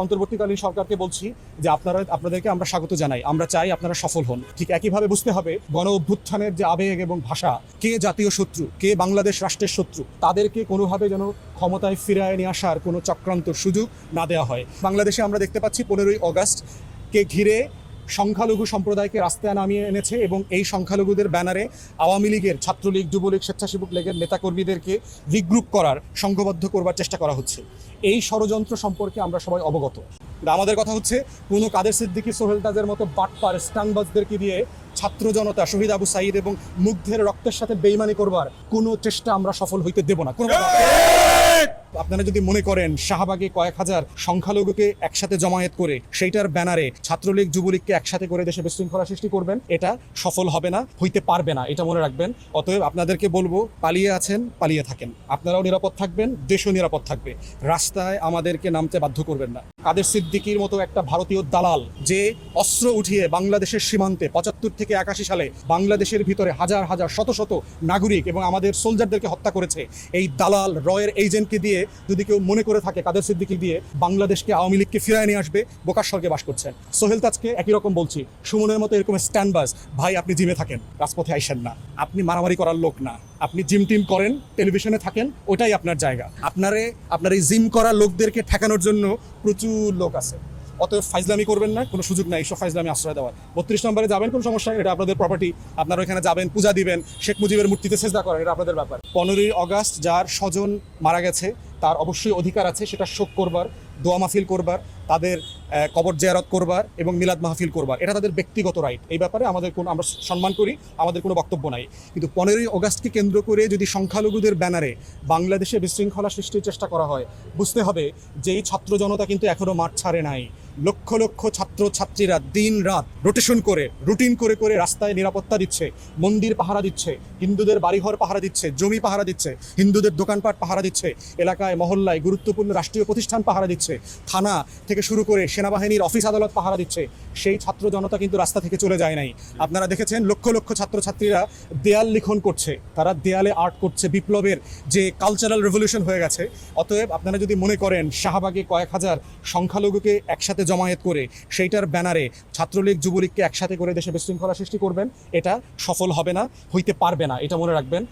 অন্তর্বর্তীকালীন সরকারকে বলছি যে আপনারা, আপনাদেরকে আমরা স্বাগত জানাই। আমরা চাই আপনারা সফল হন। ঠিক একইভাবে বুঝতে হবে গণ অভ্যুত্থানের যে আবেগ এবং ভাষা, কে জাতীয় শত্রু, কে বাংলাদেশ রাষ্ট্রের শত্রু, তাদেরকে কোনোভাবে যেন ক্ষমতায় ফিরায় নিয়ে আসার কোনো চক্রান্ত সুযোগ না দেওয়া হয়। বাংলাদেশে আমরা দেখতে পাচ্ছি পনেরোই অগাস্ট কে ঘিরে সংখ্যালঘু সম্প্রদায়কে রাস্তায় নামিয়ে এনেছে এবং এই সংখ্যালঘুদের ব্যানারে আওয়ামী লীগের ছাত্রলীগ, যুবলীগ, স্বেচ্ছাসেবক লীগের নেতাকর্মীদেরকে রিগ্রুপ করার সংঘবদ্ধ করবার চেষ্টা করা হচ্ছে। এই ষড়যন্ত্র সম্পর্কে আমরা সবাই অবগত। আমাদের কথা হচ্ছে, কোনো কাদের সিদ্দিকী, সোহেল তাজের মতো বাটপার, স্টাংবাজদেরকে দিয়ে ছাত্র জনতা শহীদ আবু সাইদ এবং মুগ্ধের রক্তের সাথে বেইমানি করবার কোনো চেষ্টা আমরা সফল হইতে দেব না। কোনো আপনারা যদি মনে করেন শাহবাগে কয়েক হাজার সংখ্যালঘুকে একসাথে জমায়েত করে সেইটার ব্যানারে ছাত্রলীগ, যুবলীগকে একসাথে করে দেশে বিশৃঙ্খলা সৃষ্টি করবেন, এটা সফল হবে না, হইতে পারবে না, এটা মনে রাখবেন। অতএব আপনাদেরকে বলব, পালিয়ে আছেন, পালিয়ে থাকেন। আপনারাও নিরাপদ থাকবেন, দেশও নিরাপদ থাকবে। রাস্তায় আমাদেরকে নামতে বাধ্য করবেন না। কাদের সিদ্দিকির মতো একটা ভারতীয় দালাল যে অস্ত্র উঠিয়ে বাংলাদেশের সীমান্তে পঁচাত্তর থেকে একাশি সালে বাংলাদেশের ভিতরে হাজার হাজার, শত শত নাগরিক এবং আমাদের সোলজারদেরকে হত্যা করেছে, এই দালাল রয়ের এজেন্টকে দিয়ে যদি কেউ মনে করে থাকে কাদের সিদ্দিকি দিয়ে বাংলাদেশকে আওয়ামী লীগকে ফিরায় নিয়ে আসবে, বোকার স্বর্গে বাস করছেন সোহেল তাজকে একই রকম বলছি, সুমনের মতো এরকম স্ট্যান্ডবাস ভাই আপনি জিমে থাকেন, রাজপথে আইসেন না। আপনি মারামারি করার লোক না। আপনি জিম টিম করেন, টেলিভিশনে থাকেন, ওটাই আপনার জায়গা। আপনারে, আপনার এই জিম করা লোকদেরকে ঠেকানোর জন্য প্রচুর লোক আছে। অতএব ফাইজলামি করবেন না, কোনো সুযোগ নাই এইসব ফাইজলামি আশ্রয় দেওয়ার। বত্রিশ নম্বরে যাবেন কোনো সমস্যা এটা আপনাদের প্রপার্টি আপনারা ওখানে যাবেন, পূজা দিবেন, শেখ মুজিবের মূর্তিতে চেষ্টা করেন, এটা আপনাদের ব্যাপার। পনেরোই অগাস্ট যার স্বজন মারা গেছে তার অবশ্যই অধিকার আছে, সেটা শোক করবার, দোয়া মাহফিল করবার, তাদের কবর জেয়ারত করবার এবং মিলাদ মাহফিল করবার। এটা তাদের ব্যক্তিগত রাইট এই ব্যাপারে আমাদের কোনো, আমরা সম্মান করি, আমাদের কোনো বক্তব্য নাই। কিন্তু পনেরোই অগাস্টকে কেন্দ্র করে যদি সংখ্যালঘুদের ব্যানারে বাংলাদেশে বিশৃঙ্খলা সৃষ্টির চেষ্টা করা হয়, বুঝতে হবে যে এই ছাত্র জনতা কিন্তু এখনও মাঠ ছাড়ে নাই। লক্ষ লক্ষ ছাত্র ছাত্রীরা দিন রাত রোটেশন করে রুটিন করে করে রাস্তায় নিরাপত্তা দিচ্ছে, মন্দির পাহারা দিচ্ছে, হিন্দুদের বাড়িঘর পাহারা দিচ্ছে, জমি পাহারা দিচ্ছে, হিন্দুদের দোকানপাট পাহারা দিচ্ছে, এলাকায়, মহল্লায় গুরুত্বপূর্ণ রাষ্ট্রীয় প্রতিষ্ঠান পাহারা দিচ্ছে, থানা থেকে শুরু করে সেনাবাহিনীর অফিস আদালত পাহারা দিচ্ছে, সেই ছাত্র জনতা কিন্তু রাস্তা থেকে চলে যায় নাই। আপনারা দেখেছেন লক্ষ লক্ষ ছাত্রছাত্রীরা দেয়াল লিখন করছে, তারা দেয়ালে আর্ট করছে, বিপ্লবের যে কালচারাল রেভলিউশন হয়ে গেছে। অতএব আপনারা যদি মনে করেন, শাহবাগে কয়েক হাজার সংখ্যালঘুকে একসাথে জমায়েত করে সেইটার ব্যানারে ছাত্রলীগ, যুবলীগকে একসাথে করে দেশে বিশৃঙ্খলা সৃষ্টি করবেন, এটা সফল হবে না, হইতে পারবে না, এটা মনে রাখবেন।